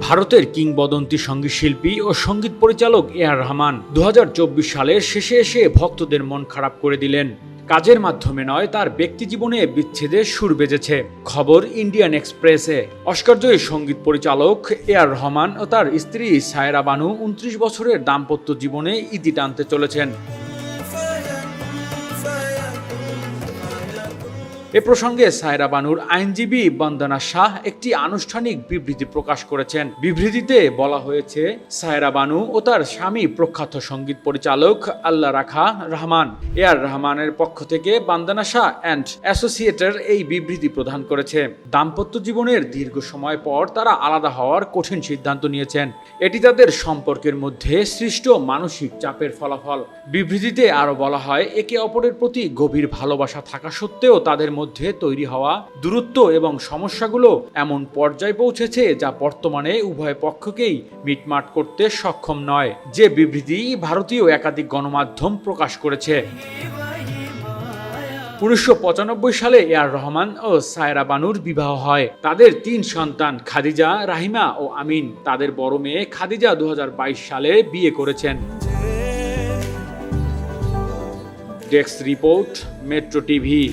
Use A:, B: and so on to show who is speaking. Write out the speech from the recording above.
A: ভারতের কিংবদন্তি সংগীত শিল্পী ও সংগীত পরিচালক এ আর রহমান দুহাজার চব্বিশ সালের শেষে এসে ভক্তদের মন খারাপ করে দিলেন। কাজের মাধ্যমে নয়, তার ব্যক্তি জীবনে সুর বেজেছে। খবর ইন্ডিয়ান এক্সপ্রেসে। অস্কারজয়ী সংগীত পরিচালক এ আর রহমান ও তার স্ত্রী সায়রা বানু উনত্রিশ বছরের দাম্পত্য জীবনে ইতি টানতে চলেছেন। এ প্রসঙ্গে সায়রা বানুর আইনজীবী বন্দনা শাহ একটি আনুষ্ঠানিক বিবৃতি প্রকাশ করেছেন। বিবৃতিতে বলা হয়েছে, সায়রা বানু ও তার স্বামী প্রখ্যাত সংগীত পরিচালক আল্লাহ রাখা রহমান। এ আর রহমানের পক্ষ থেকে বান্দনা শাহ অ্যান্ড অ্যাসোসিয়েটের এই বিবৃতি প্রদান করেছে। দাম্পত্য জীবনের দীর্ঘ সময় পর তারা আলাদা হওয়ার কঠিন সিদ্ধান্ত নিয়েছেন। এটি তাদের সম্পর্কের মধ্যে সৃষ্ট মানসিক চাপের ফলাফল। বিবৃতিতে আরও বলা হয়, একে অপরের প্রতি গভীর ভালোবাসা থাকা সত্ত্বেও তাদের মধ্যে তৈরি হওয়া দূরত্ব এবং সমস্যাগুলো এমন পর্যায়ে পৌঁছেছে যা বর্তমানে উভয় পক্ষকেই মিটমাট করতে সক্ষম নয়। যে বিবৃতি ভারতীয় একাধিক গণমাধ্যম প্রকাশ করেছে। উনিশশো পঁচানব্বই সালে এ আর রহমান ও সায়রা বানুর বিবাহ হয়। তাদের তিন সন্তান খাদিজা, রাহিমা ও আমিন। তাদের বড় মেয়ে খাদিজা দু হাজার বাইশ সালে বিয়ে করেছেন। Desk report, metro TV.